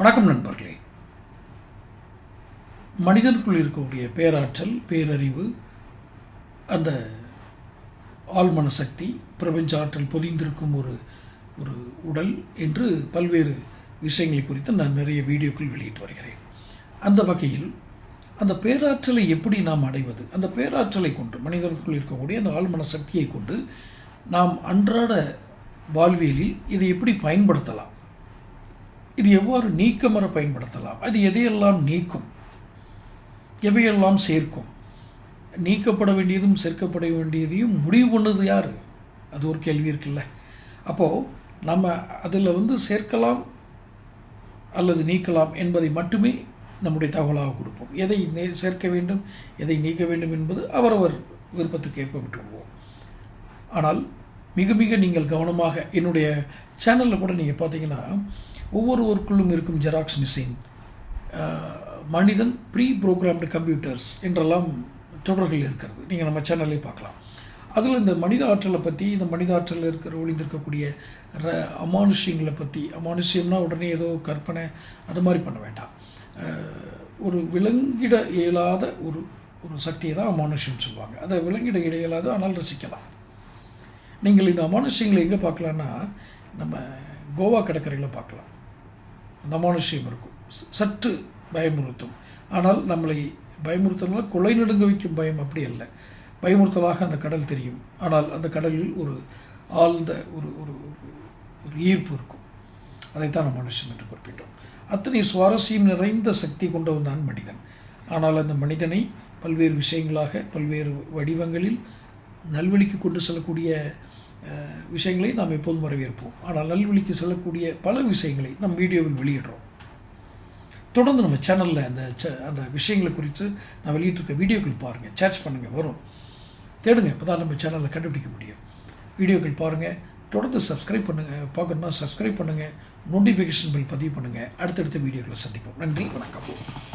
வணக்கம் நண்பர்களே. மனிதனுக்குள் இருக்கக்கூடிய பேராற்றல் பேரறிவு அந்த ஆழ்மன சக்தி பிரபஞ்ச ஆற்றல் பொதிந்திருக்கும் ஒரு ஒரு உடல் என்று பல்வேறு விஷயங்களை குறித்து நான் நிறைய வீடியோக்கள் வெளியிட்டு வருகிறேன். அந்த வகையில் அந்த பேராற்றலை எப்படி நாம் அடைவது அந்த பேராற்றலை கொண்டு மனிதனுக்குள் இருக்கக்கூடிய அந்த ஆழ்மன சக்தியை கொண்டு நாம் அன்றாட வாழ்வியலில் இதை எப்படி பயன்படுத்தலாம்? இது எவ்வாறு நீக்கமர பயன்படுத்தலாம்? அது எதையெல்லாம் நீக்கும்? எவையெல்லாம் சேர்க்கும்? நீக்கப்பட வேண்டியதும் சேர்க்கப்பட வேண்டியதையும் முடிவு பண்ணது யார்? அது ஒரு கேள்வி இருக்குல்ல. அப்போது நம்ம அதில் வந்து சேர்க்கலாம் அல்லது நீக்கலாம் என்பதை மட்டுமே நம்முடைய தகவலாக கொடுப்போம். எதை சேர்க்க வேண்டும் எதை நீக்க வேண்டும் என்பது அவரவர் விருப்பத்துக்கு ஏற்ப விட்டுவிடுவோம் ஆனால் மிக மிக நீங்கள் கவனமாக என்னுடைய சேனலில் கூட நீங்கள் பார்த்தீங்கன்னா ஒவ்வொருவருக்குள்ளும் இருக்கும் ஜெராக்ஸ் மிஷின் மனிதன் ப்ரீ ப்ரோக்ராம்டு கம்ப்யூட்டர்ஸ் என்றெல்லாம் தொடர்கள் இருக்கிறது. நீங்கள் நம்ம சேனல்லே பார்க்கலாம். அதில் இந்த மனித ஆற்றலை பற்றி இந்த மனித ஆற்றலில் இருக்கிற ஒளிந்திருக்கக்கூடிய ர அமானுஷ்யங்களை பற்றி அமானுஷ்யம்னா உடனே ஏதோ கற்பனை அது மாதிரி பண்ண வேண்டாம். ஒரு விலங்கிட இயலாத ஒரு ஒரு சக்தியை தான் அமானுஷ்யம் சொல்லுவாங்க. அதை விலங்கிட இடையிலாத ஆனால் ரசிக்கலாம். நீங்கள் இந்த அமானுஷ்யங்களை எங்கே பார்க்கலான்னா நம்ம கோவா கடற்கரையில் பார்க்கலாம். அந்த இருக்கும். சற்று பயமுறுத்தும். ஆனால் நம்மளை பயமுறுத்தலாம் கொலை நடுங்க வைக்கும் பயம் அப்படி அல்ல. பயமுறுத்தலாக அந்த கடல் தெரியும். ஆனால் அந்த கடலில் ஒரு ஆழ்ந்த ஒரு ஒரு ஒரு- ஈர்ப்பு இருக்கும். அதைத்தான் நம்ம மனுஷன் என்று குறிப்பிட்டோம். அத்தனை சுவாரஸ்யம் நிறைந்த சக்தி கொண்டவன் தான் மனிதன். ஆனால் அந்த மனிதனை பல்வேறு விஷயங்களாக பல்வேறு வடிவங்களில் நல்வழிக்கு கொண்டு செல்லக்கூடிய விஷயங்களை நாம் எப்போதும் வரவேற்போம். ஆனால் நல்வழிக்கு செல்லக்கூடிய பல விஷயங்களை நம் வீடியோவில் வெளியிடுறோம். தொடர்ந்து நம்ம சேனலில் அந்த ச அந்த விஷயங்களை குறித்து நான் வெளியிட்டிருக்க வீடியோக்கள் பாருங்கள் சர்ச் பண்ணுங்கள் வரும். தேடுங்க இப்போ தான் நம்ம சேனலில் கண்டுபிடிக்க முடியும். வீடியோக்கள் பாருங்கள் தொடர்ந்து சப்ஸ்கிரைப் பண்ணுங்கள் பார்க்கணுன்னா சப்ஸ்கிரைப் பண்ணுங்கள் நோட்டிஃபிகேஷன் பில் பதிவு பண்ணுங்கள் அடுத்தடுத்த வீடியோக்களை சந்திப்போம். நன்றி வணக்கம்.